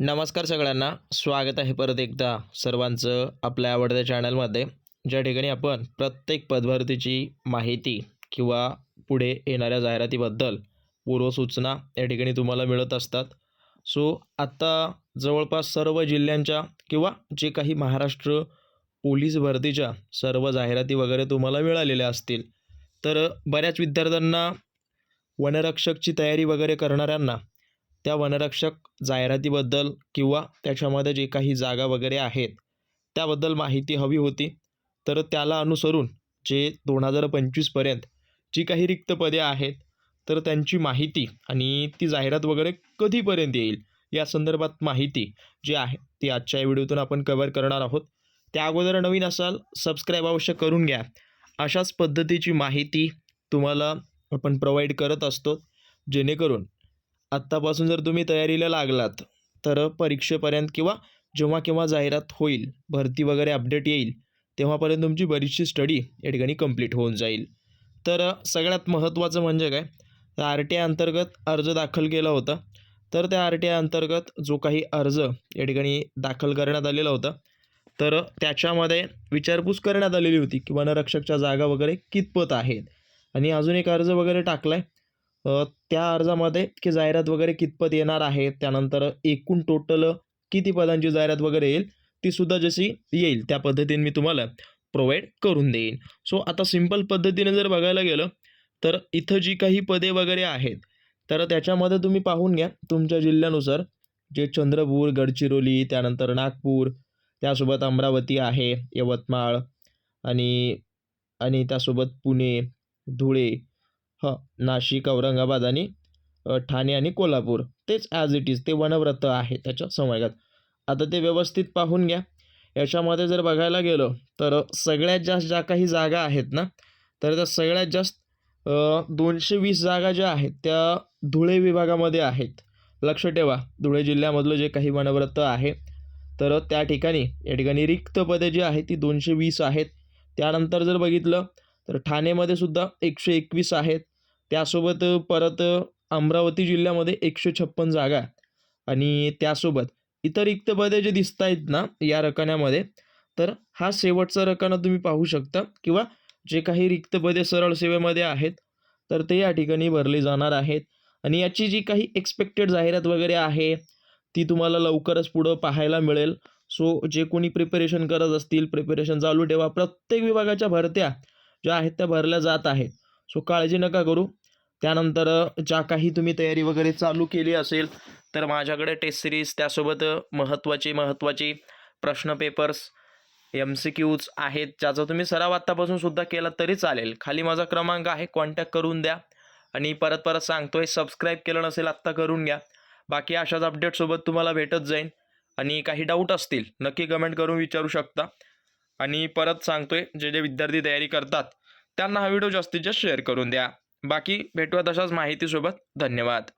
नमस्कार सगळ्यांना. स्वागत आहे परत एकदा सर्वांचं आपल्या आवडत्या चॅनलमध्ये. ज्या ठिकाणी आपण प्रत्येक पदभरतीची माहिती किंवा पुढे येणाऱ्या जाहिरातीबद्दल पूर्वसूचना या ठिकाणी तुम्हाला मिळत असतात. सो आत्ता जवळपास सर्व जिल्ह्यांच्या किंवा जे काही महाराष्ट्र पोलीस भरतीच्या सर्व जाहिराती वगैरे तुम्हाला मिळालेल्या असतील तर बऱ्याच विद्यार्थ्यांना वनरक्षकची तयारी वगैरे करणाऱ्यांना त्या वनरक्षक जाहिरातीबद्दल किंवा त्याच्यामध्ये जे काही जागा वगैरे आहेत त्याबद्दल माहिती हवी होती. तर त्याला अनुसरून जे दोन हजार पंचवीसपर्यंत जी काही रिक्त पदे आहेत तर त्यांची माहिती आणि ती जाहिरात वगैरे कधीपर्यंत येईल या संदर्भात माहिती जी आहे ती आजच्या व्हिडिओतून आपण कव्हर करणार आहोत. त्या अगोदर नवीन असाल सबस्क्राईब अवश्य करून घ्या. अशाच पद्धतीची माहिती तुम्हाला आपण प्रोव्हाइड करत असतो जेणेकरून आत्तापासून जर तुम्ही तयारीला लागलात तर परीक्षेपर्यंत किंवा जेव्हा केव्हा जाहिरात होईल भरती वगैरे अपडेट येईल तेव्हापर्यंत तुमची बरीचशी स्टडी या ठिकाणी कंप्लीट होऊन जाईल. तर सगळ्यात महत्त्वाचं म्हणजे काय? आर टी आय अंतर्गत अर्ज दाखल केला होता. तर त्या आर टी आय अंतर्गत जो काही अर्ज या ठिकाणी दाखल करण्यात आलेला होता तर त्याच्यामध्ये विचारपूस करण्यात आलेली होती की वनरक्षकच्या जागा वगैरे कितपत आहेत? आणि अजून एक अर्ज वगैरे टाकला आहे त्या अर्जामध्ये की जाहिरात वगैरे कितपत येणार आहे त्यानंतर एकूण टोटल किती पदांची जाहिरात वगैरे येईल ती सुद्धा जशी येईल त्या पद्धतीने मी तुम्हाला प्रोव्हाइड करून देईन. सो आता सिंपल पद्धतीने जर बघायला गेलं तर इथं जी काही पदे वगैरे आहेत तर त्याच्यामध्ये तुम्ही पाहून घ्या तुमच्या जिल्ह्यानुसार जे चंद्रपूर गडचिरोली त्यानंतर नागपूर त्यासोबत अमरावती आहे यवतमाळ आणि आणि त्यासोबत पुणे धुळे ह नाशिक औरंगाबाद आणि ठाणे आणि कोल्हापूर. तेच ॲज इट इज ते वनव्रत आहे त्याच्या संवर्गात. आता ते व्यवस्थित पाहून घ्या. याच्यामध्ये जर बघायला गेलं तर सगळ्यात जास्त ज्या काही जागा आहेत ना तर त्या सगळ्यात जास्त दोनशे वीस जागा ज्या आहेत त्या धुळे विभागामध्ये आहेत. लक्ष ठेवा धुळे जिल्ह्यामधलं जे काही वनव्रत आहे तर त्या ठिकाणी या ठिकाणी रिक्त पदे जी आहेत ती दोनशे वीस आहेत. त्यानंतर जर बघितलं तर ठाणेमध्ये सुद्धा एकशे एकवीस आहेत. त्यासोबत परत अमरावती जिल्ह्यामध्ये एकशे छप्पन जागा आणि त्यासोबत इतर रिक्त पदे जे दिसत आहेत ना या रकान्यामध्ये तर हा शेवटचा रकाना तुम्ही पाहू शकता किंवा जे काही रिक्त पदे सरळ सेवेमध्ये आहेत तर ते या ठिकाणी भरली जाणार आहेत. आणि याची जी काही एक्सपेक्टेड जाहिरात वगैरे आहे ती तुम्हाला लवकरच पुढं पाहायला मिळेल. सो जे कोणी प्रिपरेशन करत असतील प्रिपरेशन चालू ठेवा. प्रत्येक विभागाच्या भरत्या ज्या आहेत त्या भरल्या जात आहेत. सो काळजी नका करू. त्यानंतर ज्या काही तुम्ही तयारी वगैरे चालू केली असेल तर माझ्याकडे टेस्ट सिरीज त्यासोबत महत्त्वाची महत्त्वाची प्रश्न पेपर्स एम सी क्यूज आहेत ज्याचा तुम्ही सराव आत्तापासून सुद्धा केला तरी चालेल. खाली माझा क्रमांक आहे कॉन्टॅक्ट करून द्या. आणि परत परत सांगतोय सबस्क्राईब केलं नसेल आत्ता करून घ्या. बाकी अशाच अपडेटसोबत तुम्हाला भेटत जाईल आणि काही डाऊट असतील नक्की कमेंट करून विचारू शकता. आणि परत सांगतोय जे जे विद्यार्थी तयारी करतात त्यांना हा व्हिडिओ जास्तीत जास्त शेअर करून द्या. बाकी भेटूया तशाच माहितीसोबत. धन्यवाद.